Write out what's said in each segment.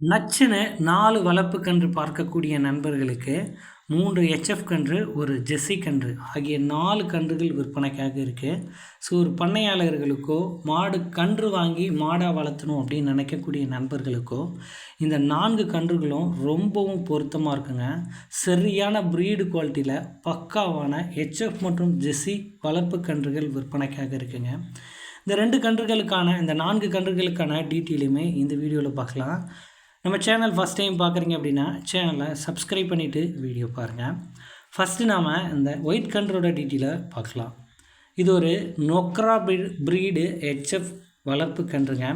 நச்சுன்னு நாலு வளர்ப்பு கன்று பார்க்கக்கூடிய நண்பர்களுக்கு மூன்று ஹெச்எஃப் கன்று ஒரு ஜெஸ்ஸி கன்று ஆகிய நாலு கன்றுகள் விற்பனைக்காக இருக்குது ஸோ ஒரு பண்ணையாளர்களுக்கோ மாடு கன்று வாங்கி மாடாக வளர்த்தணும் அப்படின்னு நினைக்கக்கூடிய நண்பர்களுக்கோ இந்த நான்கு கன்றுகளும் ரொம்பவும் பொருத்தமாக இருக்குங்க. சரியான ப்ரீடு குவாலிட்டியில் பக்காவான ஹெச்எஃப் மற்றும் ஜெஸ்ஸி வளர்ப்பு கன்றுகள் விற்பனைக்காக இருக்குங்க. இந்த ரெண்டு கன்றுகளுக்கான இந்த நான்கு கன்றுகளுக்கான டீட்டெயிலுமே இந்த வீடியோவில் பார்க்கலாம். நம்ம சேனல் ஃபஸ்ட் டைம் பார்க்குறீங்க அப்படின்னா சேனலை சப்ஸ்கிரைப் பண்ணிவிட்டு வீடியோ பாருங்கள் ஃபஸ்ட்டு நாம் இந்த ஒயிட் கண்ட்ரோட டீட்டெயிலை பார்க்கலாம். இது ஒரு நொக்ரா ப்ரீடு ஹெச்எஃப் வளர்ப்பு கன்றுங்க.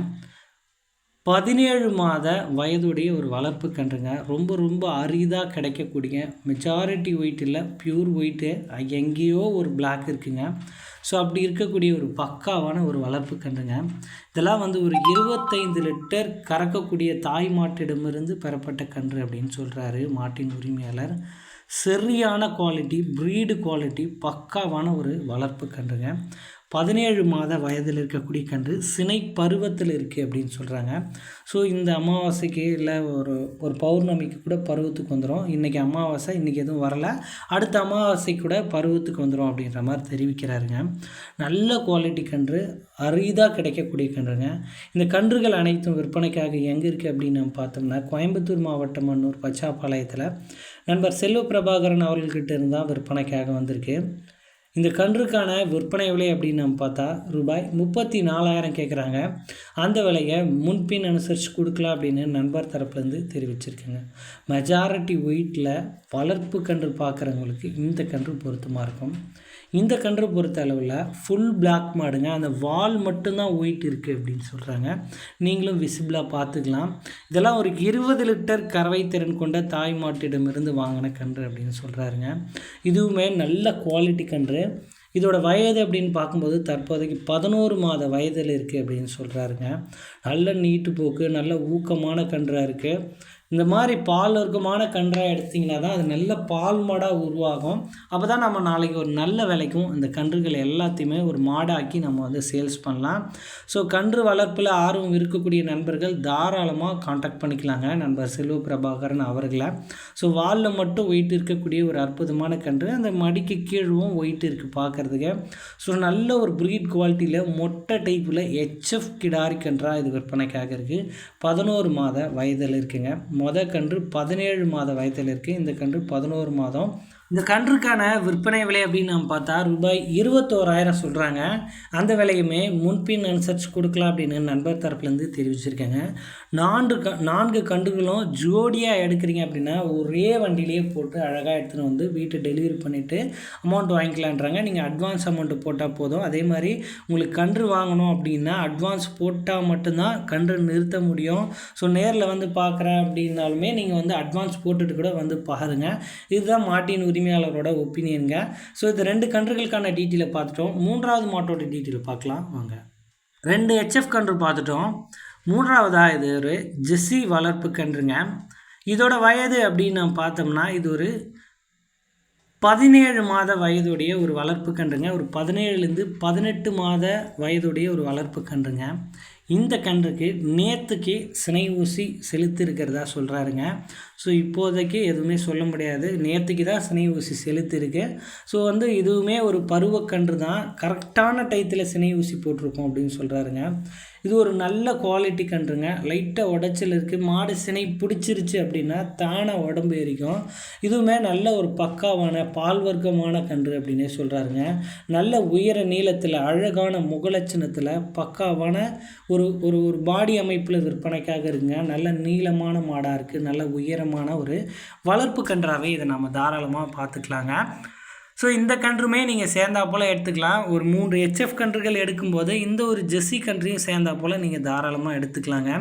பதினேழு மாத வயதுடைய ஒரு வளர்ப்பு கன்றுங்க. ரொம்ப ரொம்ப அரிதாக கிடைக்கக்கூடிய மெஜாரிட்டி ஒயிட் இல்லை ப்யூர் ஒயிட்டு எங்கேயோ ஒரு பிளாக் இருக்குங்க. ஸோ அப்படி இருக்கக்கூடிய ஒரு பக்காவான ஒரு வளர்ப்பு கன்றுங்க. இதெல்லாம் வந்து ஒரு இருபத்தைந்து லிட்டர் கறக்கக்கூடிய தாய் மாட்டிடமிருந்து பெறப்பட்ட கன்று அப்படின்னு சொல்கிறாரு மாட்டின் உரிமையாளர். சரியான குவாலிட்டி ப்ரீடு குவாலிட்டி பக்காவான ஒரு வளர்ப்பு கன்றுங்க. பதினேழு மாத வயதில் இருக்கக்கூடிய கன்று சினை பருவத்தில் இருக்குது அப்படின்னு சொல்கிறாங்க ஸோ இந்த அமாவாசைக்கு இல்லை ஒரு ஒரு பௌர்ணமிக்கு கூட பருவத்துக்கு வந்துடும் இன்றைக்கி அமாவாசை இன்றைக்கி எதுவும் வரலை. அடுத்த அமாவாசை கூட பருவத்துக்கு வந்துடும் அப்படின்ற மாதிரி தெரிவிக்கிறாருங்க. நல்ல குவாலிட்டி கன்று அரிதாக கிடைக்கக்கூடிய கன்றுங்க. இந்த கன்றுகள் அனைத்தும் விற்பனைக்காக எங்கே இருக்குது அப்படின்னு நம்ம பார்த்தோம்னா கோயம்புத்தூர் மாவட்டம் மன்னூர் பச்சாப்பாளையத்தில். நண்பர் செல்வ பிரபாகரன் அவர்கள்கிட்ட இருந்தால் விற்பனைக்காக வந்திருக்கு. இந்த கன்றுக்கான விற்பனை விலை அப்படின்னு நம்ம பார்த்தா ரூபாய் முப்பத்தி நாலாயிரம் கேட்குறாங்க. அந்த விலையை முன்பின் அனுசரித்து கொடுக்கலாம் அப்படின்னு நண்பர் தரப்புலேருந்து தெரிவிச்சிருக்கேங்க. மெஜாரிட்டி ஒயிட்டில் வளர்ப்பு கன்று பார்க்குறவங்களுக்கு இந்த கன்று பொருத்தமாக இருக்கும். இந்த கன்று பொறுத்த அளவில் ஃபுல் பிளாக் மாடுங்க. அந்த வால் மட்டும்தான் ஒயிட் இருக்குது அப்படின்னு சொல்கிறாங்க நீங்களும் விசிபிளாக பார்த்துக்கலாம். இதெல்லாம் ஒரு இருபது லிட்டர் கறவை திறன் கொண்ட தாய் மாட்டிடமிருந்து வாங்கின கன்று அப்படின்னு சொல்கிறாருங்க இதுவுமே நல்ல குவாலிட்டி கன்று. இதோட வயது அப்படின்னு பார்க்கும்போது தற்போதைக்கு பதினோரு மாத வயதில் இருக்குது அப்படின்னு சொல்கிறாருங்க நல்ல நீட்டு போக்கு நல்ல ஊக்கமான கன்றாக இருக்குது இந்த மாதிரி பால் வர்க்கமான கன்றாக எடுத்திங்கன்னா தான் அது நல்ல பால் மாடாக உருவாகும். அப்போ தான் நம்ம நாளைக்கு ஒரு நல்ல விலைக்கும் இந்த கன்றுகள் எல்லாத்தையுமே ஒரு மாடாக்கி நம்ம வந்து சேல்ஸ் பண்ணலாம். ஸோ கன்று வளர்ப்பில் ஆர்வம் இருக்கக்கூடிய நண்பர்கள் தாராளமாக காண்டாக்ட் பண்ணிக்கலாங்க. நண்பர் செல்வ பிரபாகரன் அவர்களை. ஸோ வாலில் மட்டும் ஒயிட் இருக்கக்கூடிய ஒரு அற்புதமான கன்று. அந்த மடிக்கு கீழும் ஒயிட் இருக்குது பார்க்குறதுக்கு ஸோ நல்ல ஒரு ப்ரீட் குவாலிட்டியில் மொட்டை டைப்பில் ஹெச்எஃப் கிடாரி கன்றாக இது விற்பனைக்காக இருக்குது பதினோரு மாத வயதில் இருக்குங்க. மொதல் கன்று பதினேழு மாத வயதில் இருக்குது இந்த கன்று பதினோரு மாதம். இந்த கன்றுக்கான விற்பனை விலை அப்படின்னு நம்ம பார்த்தா ரூபாய் இருபத்தோராயிரம் சொல்கிறாங்க அந்த விலையுமே முன்பின் அனுசரித்து கொடுக்கலாம் அப்படின்னு நண்பர் தரப்புலேருந்து தெரிவிச்சிருக்கேங்க. நான்கு க நான்கு கன்றுகளும் ஜோடியாக எடுக்கிறீங்க அப்படின்னா ஒரே வண்டியிலேயே போட்டு அழகாக எடுத்துகிட்டு வந்து வீட்டை டெலிவரி பண்ணிவிட்டு அமௌண்ட் வாங்கிக்கலான்றாங்க. நீங்கள் அட்வான்ஸ் அமௌண்ட்டு போட்டால் போதும். அதே மாதிரி உங்களுக்கு கன்று வாங்கணும் அப்படின்னா அட்வான்ஸ் போட்டால் மட்டும்தான் கன்று நிறுத்த முடியும். ஸோ நேரில் வந்து பார்க்குறேன் அப்படின்னாலுமே நீங்கள் வந்து அட்வான்ஸ் போட்டுட்டு கூட வந்து பாருங்கள் இதுதான் மாட்டின் உரிமை உரிமையாளரோட ஒப்பீனியனுங்க. ஸோ இது ரெண்டு கன்றுகளுக்கான டீட்டெயிலை பார்த்துட்டோம். மூன்றாவது மாட்டோட டீட்டெயில் பார்க்கலாம். வாங்க. ரெண்டு ஹெச்எஃப் கன்று பார்த்துட்டோம். மூன்றாவதாக இது ஒரு ஜெஸ்ஸி வளர்ப்பு கன்றுங்க. இதோட வயது அப்படின்னு நம்ம பார்த்தோம்னா இது ஒரு பதினேழு மாத வயதுடைய ஒரு வளர்ப்பு கன்றுங்க. ஒரு பதினேழுலேருந்து பதினெட்டு மாத வயதுடைய ஒரு வளர்ப்பு கன்றுங்க. இந்த கன்றுக்கு நேற்றுக்கு சினை ஊசி செலுத்திருக்கிறதா சொல்கிறாருங்க ஸோ இப்போதைக்கு எதுவுமே சொல்ல முடியாது. நேற்றுக்கு தான் சினை ஊசி செலுத்திருக்கு ஸோ வந்து இதுவுமே ஒரு பருவக்கன்று தான். கரெக்டான டயத்தில் சினை ஊசி போட்டிருக்கோம் அப்படின்னு சொல்கிறாருங்க இது ஒரு நல்ல குவாலிட்டி கன்றுங்க. லைட்டாக உடச்சல் இருக்குது மாடு சினை பிடிச்சிருச்சு அப்படின்னா தானே உடம்பு எரிக்கும். இதுவுமே நல்ல ஒரு பக்காவான பால் வர்க்கமான கன்று அப்படின்னே சொல்கிறாருங்க நல்ல உயர நீளத்தில் அழகான முகலட்சணத்தில் பக்காவான ஒரு ஒரு ஒரு பாடி அமைப்பில் விற்பனைக்காக இருக்குங்க. நல்ல நீளமான மாடாக இருக்குது நல்ல உயரமான ஒரு வளர்ப்பு கன்றாகவே இதை நம்ம தாராளமாக பார்த்துக்கலாங்க. ஸோ இந்த கன்றுமே நீங்கள் சேர்ந்தா போல் எடுத்துக்கலாம். ஒரு மூன்று ஹெச்எஃப் கன்றுகள் எடுக்கும்போது இந்த ஒரு ஜெஸ்ஸி கன்றையும் சேர்ந்தா போல் நீங்கள் தாராளமாக எடுத்துக்கலாங்க.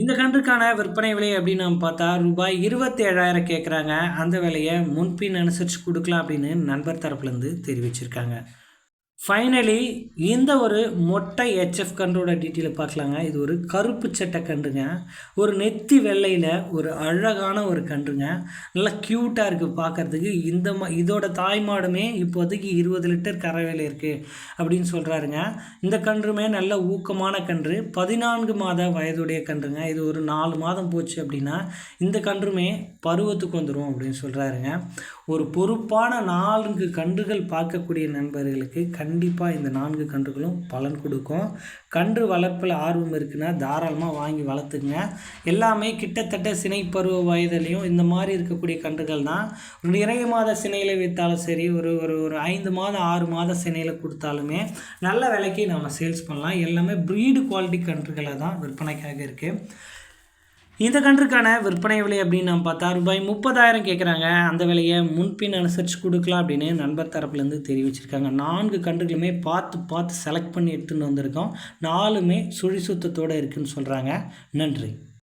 இந்த கன்றுக்கான விற்பனை விலை அப்படின்னு நம்ம பார்த்தா ரூபாய் இருபத்தி ஏழாயிரம் கேட்குறாங்க அந்த விலையை முன்பின் அனுசரித்து கொடுக்கலாம் அப்படின்னு நண்பர் தரப்புலேருந்து தெரிவிச்சிருக்காங்க. ஃபைனலி இந்த ஒரு மொட்டை ஹெச்எஃப் கன்றோட டீட்டெயிலை பார்க்கலாங்க. இது ஒரு கருப்பு சட்டை கன்றுங்க. ஒரு நெத்தி வெள்ளையில் ஒரு அழகான ஒரு கன்றுங்க. நல்லா க்யூட்டாக இருக்குது பார்க்குறதுக்கு. இந்த மா இதோட தாய்மாடுமே இப்போதைக்கு இருபது லிட்டர் கறவையில் இருக்குது அப்படின்னு சொல்கிறாருங்க இந்த கன்றுமே நல்ல ஊக்கமான கன்று. பதினான்கு மாத வயதுடைய கன்றுங்க. இது ஒரு நாலு மாதம் போச்சு அப்படின்னா இந்த கன்றுமே பருவத்துக்கு வந்துடும் அப்படின்னு சொல்கிறாருங்க ஒரு பொறுப்பான நான்கு கன்றுகள் பார்க்கக்கூடிய நண்பர்களுக்கு கண் கண்டிப்பாக இந்த நான்கு கன்றுகளும் பலன் கொடுக்கும். கன்று வளர்ப்பில் ஆர்வம் இருக்குன்னா தாராளமாக வாங்கி வளர்த்துங்க எல்லாமே கிட்டத்தட்ட சினை பருவ இந்த மாதிரி இருக்கக்கூடிய கன்றுகள் தான். ஒரு நிறைய மாத சினையில் விற்றாலும் சரி ஒரு ஒரு ஒரு ஐந்து மாதம் ஆறு மாத சினையில் கொடுத்தாலுமே நல்ல விலைக்கு நம்ம சேல்ஸ் பண்ணலாம். எல்லாமே ப்ரீடு குவாலிட்டி கன்றுகளை தான் விற்பனைக்காக இருக்குது இந்த கன்றுக்கான விற்பனை விலை அப்படின்னு நம்ம பார்த்தா ரூபாய் முப்பதாயிரம் கேட்குறாங்க அந்த விலையை முன்பின் அனுசரித்து கொடுக்கலாம் அப்படின்னு நண்பர் தரப்புலேருந்து தெரிவிச்சிருக்காங்க. நான்கு கன்றுகளுமே பார்த்து பார்த்து செலக்ட் பண்ணி எடுத்துகிட்டு வந்திருக்கோம். நாலுமே சுழி சுத்தத்தோடு இருக்குதுன்னு சொல்கிறாங்க நன்றி.